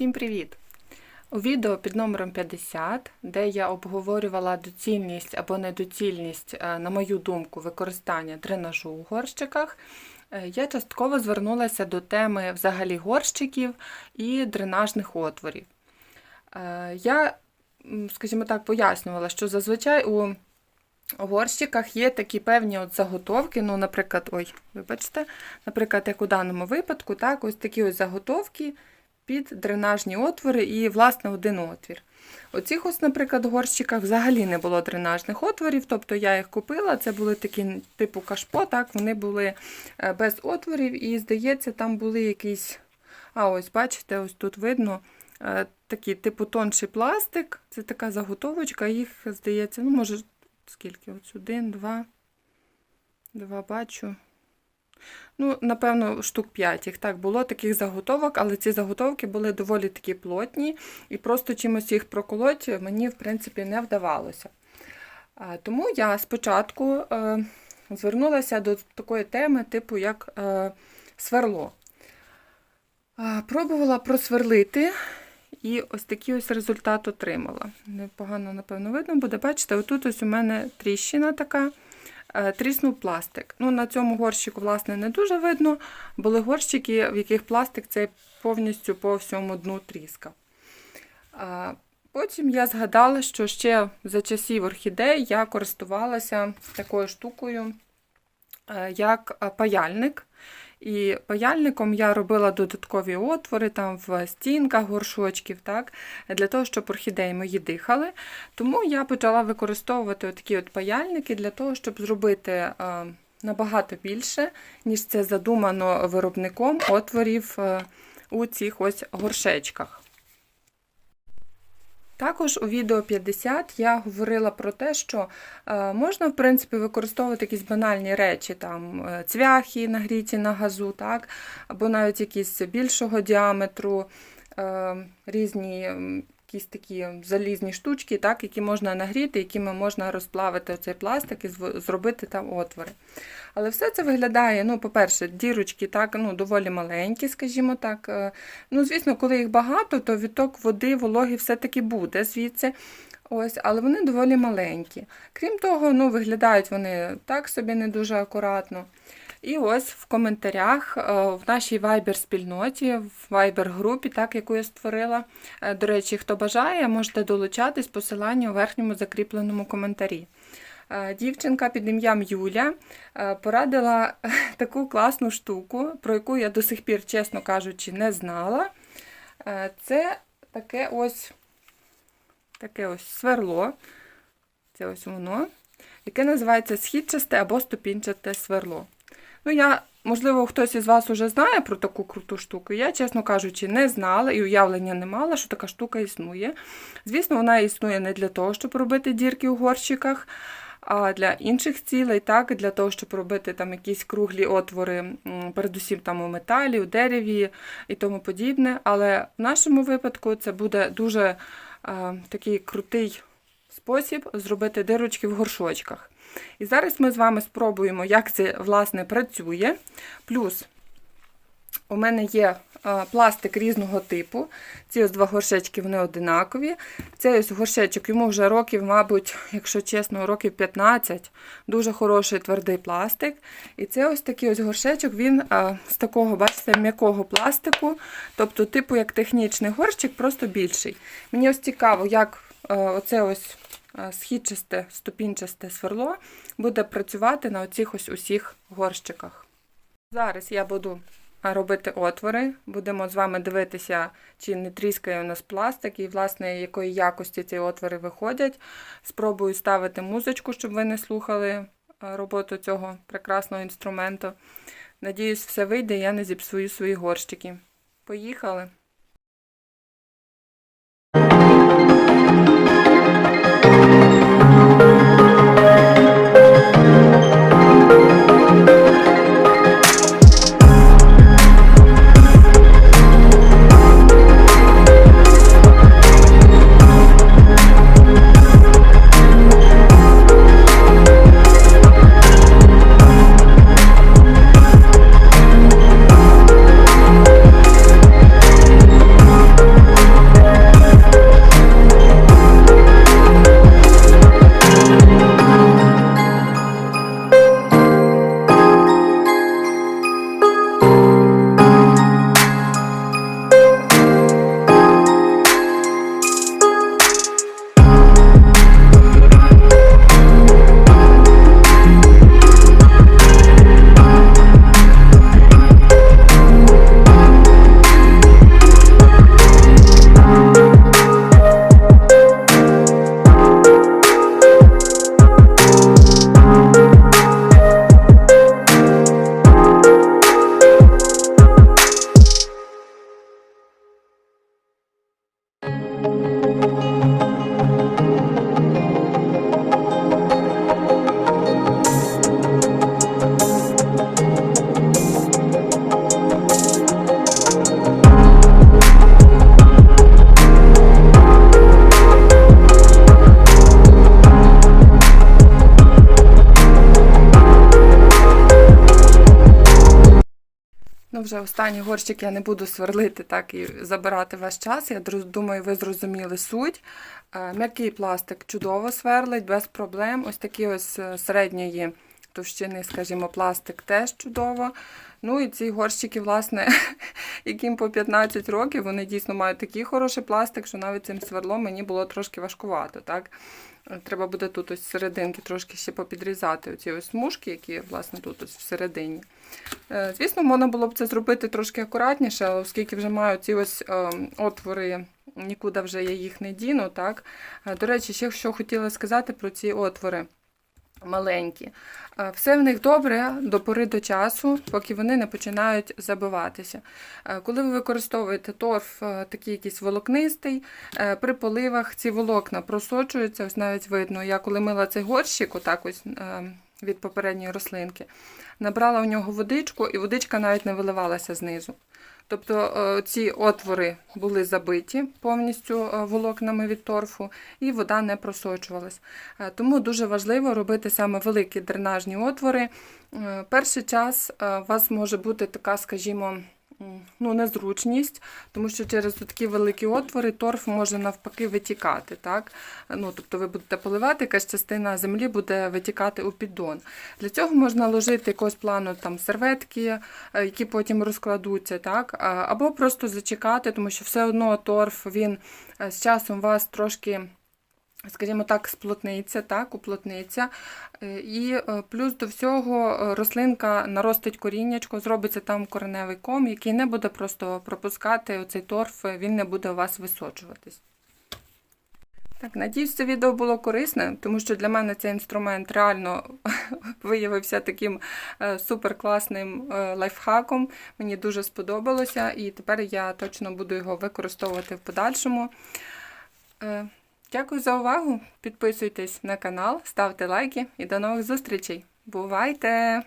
Всім привіт! У відео під номером 50, де я обговорювала доцільність або недоцільність, е, на мою думку, використання дренажу у горщиках, е, я частково звернулася до теми взагалі горщиків і дренажних отворів. Е, Я, скажімо так, пояснювала, що зазвичай у горщиках є такі певні от заготовки, ну, наприклад, ой, вибачте, наприклад, як у даному випадку, так, ось такі ось заготовки під дренажні отвори і, власне, один отвір. У цих ось, наприклад, горщиках взагалі не було дренажних отворів, тобто я їх купила, це були такі типу кашпо, так, вони були е, без отворів, і, здається, там були якісь. А ось, бачите, ось тут видно е, такий типу тонший пластик. Це така заготовочка, їх, здається, ну, може, скільки? Ось один, два, два бачу. Ну, напевно, штук 5 їх так було таких заготовок, але ці заготовки були доволі такі плотні, і просто чимось їх проколоть мені, в принципі, не вдавалося. Тому я спочатку е, звернулася до такої теми, типу як е, сверло. Пробувала просверлити. І ось такий ось результат отримала. Непогано, напевно, видно буде. Бачите, отут ось у мене тріщина така. Е, тріснув пластик. Ну, На цьому горщику, власне, не дуже видно. Були горщики, в яких пластик цей повністю по всьому дну тріскав. Потім я згадала, що ще за часів орхідей я користувалася такою штукою, е, як паяльник. І паяльником я робила додаткові отвори там в стінках горшочків, так, для того, щоб орхідеї мої дихали. Тому я почала використовувати такі от паяльники для того, щоб зробити набагато більше, ніж це задумано виробником отворів е, у цих ось горшечках. Також у відео 50 я говорила про те, що е, можна, в принципі, використовувати якісь банальні речі, там е, цвяхи нагріті на газу, так, або навіть якісь більшого діаметру, е, різні якісь такі залізні штучки, так, які можна нагріти, якими можна розплавити цей пластик і зробити там отвори. Але все це виглядає, ну, по-перше, дірочки так, ну, доволі маленькі, скажімо так. Е, ну, Звісно, коли їх багато, то відток води, вологи все-таки буде звідси. Ось, Але вони доволі маленькі. Крім того, ну, виглядають вони так собі не дуже акуратно. І ось в коментарях е, в нашій Viber-спільноті, в Viber-групі, так, яку я створила. Е, до речі, хто бажає, можете долучатись посилання у верхньому закріпленому коментарі. Е, дівчинка під ім'ям Юля порадила таку класну штуку, про яку я до сих пір, чесно кажучи, не знала. Це таке ось таке ось сверло. Це ось воно, яке називається східчасте або ступінчате сверло. Ну, я, можливо, хтось із вас уже знає про таку круту штуку. Я, чесно кажучи, не знала і уявлення не мала, що така штука існує. Звісно, вона існує не для того, щоб робити дірки у горщиках, а для інших цілей, так, для того, щоб робити там якісь круглі отвори, передусім там у металі, у дереві і тому подібне. Але в нашому випадку це буде дуже а, такий крутий спосіб зробити дирочки в горшочках. І зараз ми з вами спробуємо, як це власне працює. Плюс у мене є пластик різного типу. Ці ось два горшечки вони одинакові. Цей ось горшечок йому вже років, мабуть, якщо чесно, років 15, дуже хороший твердий пластик. І це ось такий ось горшечок, він з такого, бачите, м'якого пластику, тобто, типу, як технічний горщик, просто більший. Мені ось цікаво, як оце ось східчасте, ступінчасте сверло буде працювати на оцих ось усіх горщиках. Зараз я буду робити отвори, будемо з вами дивитися, чи не тріскає у нас пластик, і, власне, якої якості ці отвори виходять. Спробую ставити музичку, щоб ви не слухали роботу цього прекрасного інструменту. Надіюсь, все вийде, я не зіпсую свої горщики. Поїхали! Вже останній горщик я не буду сверлити так і забирати ваш час. Я думаю, ви зрозуміли суть. Е, М'який пластик чудово сверлить, без проблем. Ось такий ось е, середньої товщини, скажімо, пластик теж чудово. Ну і ці горщики, власне, яким по 15 років, вони дійсно мають такий хороший пластик, що навіть цим сверлом мені було трошки важкувато. Так? Треба буде тут ось серединки трошки ще попідрізати оці ось смужки, які власне тут ось всередині. Е, Звісно, можна було б це зробити трошки акуратніше, але оскільки вже маю ці ось е, отвори, нікуди вже я їх не діну. Так? Е, До речі, ще що хотіла сказати про ці отвори маленькі. Е, Все в них добре до пори до часу, поки вони не починають забиватися. Е, Коли ви використовуєте торф е, такий якийсь волокнистий, при поливах ці волокна просочуються, ось навіть видно. Я коли мила цей горщик, отак ось від попередньої рослинки, набрала у нього водичку, і водичка навіть не виливалася знизу. Тобто е, ці отвори були забиті повністю е, волокнами від торфу, і вода не просочувалась. Е, Тому дуже важливо робити саме великі дренажні отвори. Перший час у вас може бути така, скажімо, ну, незручність, тому що через такі великі отвори торф може навпаки витікати. Так? Ну, тобто ви будете поливати, якась частина землі буде витікати у піддон. Для цього можна ложити якогось плану там, серветки, е, які потім розкладуться, так? Або просто зачекати, тому що все одно торф він е, з часом вас трошки. Скажімо так, сплотниться, так, уплотниться. Е, І е, плюс до всього е, рослинка наростить коріннячко, зробиться там кореневий ком, який не буде просто пропускати оцей торф, він не буде у вас височуватись. Так, надіюсь, це відео було корисне, тому що для мене цей інструмент реально виявився таким суперкласним лайфхаком. Мені дуже сподобалося, і тепер я точно буду його використовувати в подальшому. Дякую за увагу. Підписуйтесь на канал, ставте лайки і до нових зустрічей. Бувайте!